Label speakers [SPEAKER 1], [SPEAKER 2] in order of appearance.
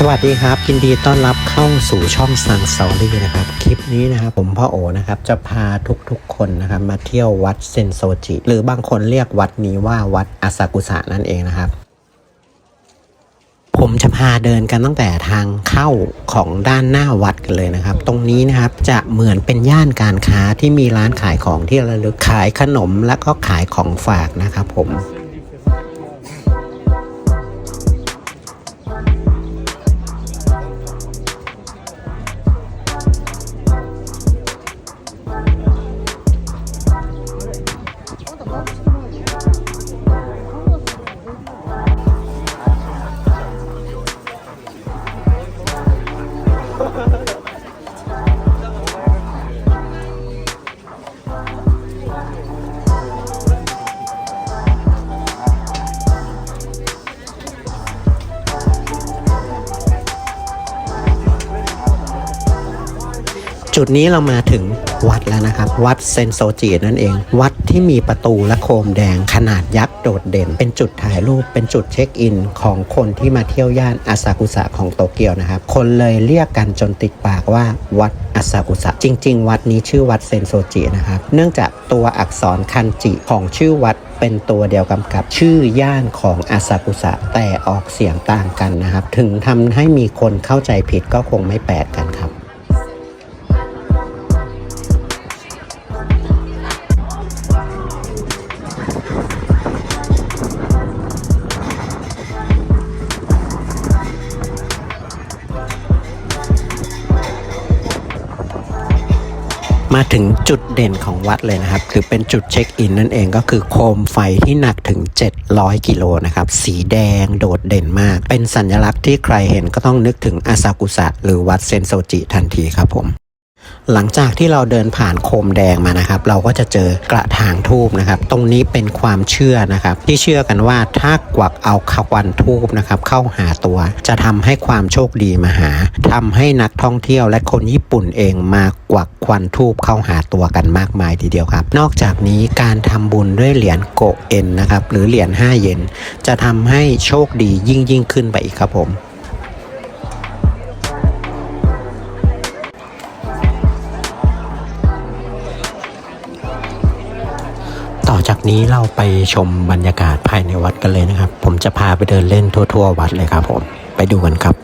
[SPEAKER 1] สวัสดีครับยินดีต้อนรับเข้าสู่ช่องสังสอรี่นะครับ คลิปนี้นะครับผมพ่อโอนะครับจะพาทุกๆคนนะครับมาเที่ยววัดเซนโซจิ หรือบางคนเรียกวัดนี้ว่าวัดอาซากุสะนั่นเองนะครับ ผมจะพาเดินกันตั้งแต่ทางเข้าของด้านหน้าวัดกันเลยนะครับ ตรงนี้นะครับจะเหมือนเป็นย่านการค้าที่มีร้านขายของที่ระลึกขายขนมและก็ขายของฝากนะครับผม จุดนี้เรามาถึงวัดแล้วนะครับ วัดเซนโซจินั่นเอง วัดที่มีประตูและโคมแดงขนาดยักษ์โดดเด่น เป็นจุดถ่ายรูปเป็นจุดเช็คอิน ของคนที่มาเที่ยวย่านอาซากุสะของโตเกียวนะครับ คนเลยเรียกกันจนติดปากว่าวัดอาซากุสะจริง ๆ วัดนี้ชื่อวัดเซนโซจินะครับ เนื่องจากตัวอักษรคันจิของชื่อวัดเป็นตัวเดียวกำกับชื่อย่านของอาซากุสะแต่ออกเสียงต่างกันนะครับ ถึงทำให้มีคนเข้าใจผิดก็คงไม่แปลกกัน มาถึงจุดเด่นของวัดเลยนะครับ คือเป็นจุดเช็คอินนั่นเองก็คือโคมไฟที่หนักถึง 700 กิโลนะครับ สีแดงโดดเด่นมาก เป็นสัญลักษณ์ที่ใครเห็นก็ต้องนึกถึงอาซากุสะหรือวัดเซนโซจิทันทีครับผม หลังจากที่เราเดินผ่านโคมแดงมานะครับ เราก็จะเจอกระถางทูบนะครับ ตรงนี้เป็นความเชื่อนะครับ ที่เชื่อกันว่าถ้ากวักเอาขวันทูบนะครับ เข้าหาตัว จะทำให้ความโชคดีมาหาทำให้นักท่องเที่ยวและคนญี่ปุ่นเองมากวักควันทูบเข้าหาตัวกันมากมายทีเดียวครับ นอกจากนี้การทำบุญด้วยเหรียญโกเอ็นนะครับหรือเหรียญ5เยนจะทำให้โชคดียิ่งยิ่งขึ้นไปอีกครับผม นี้เราไปชมบรรยากาศภายในวัดกันเลยนะครับ ผมจะพาไปเดินเล่นทั่ว ๆ วัดเลยครับผม ไปดูกันครับ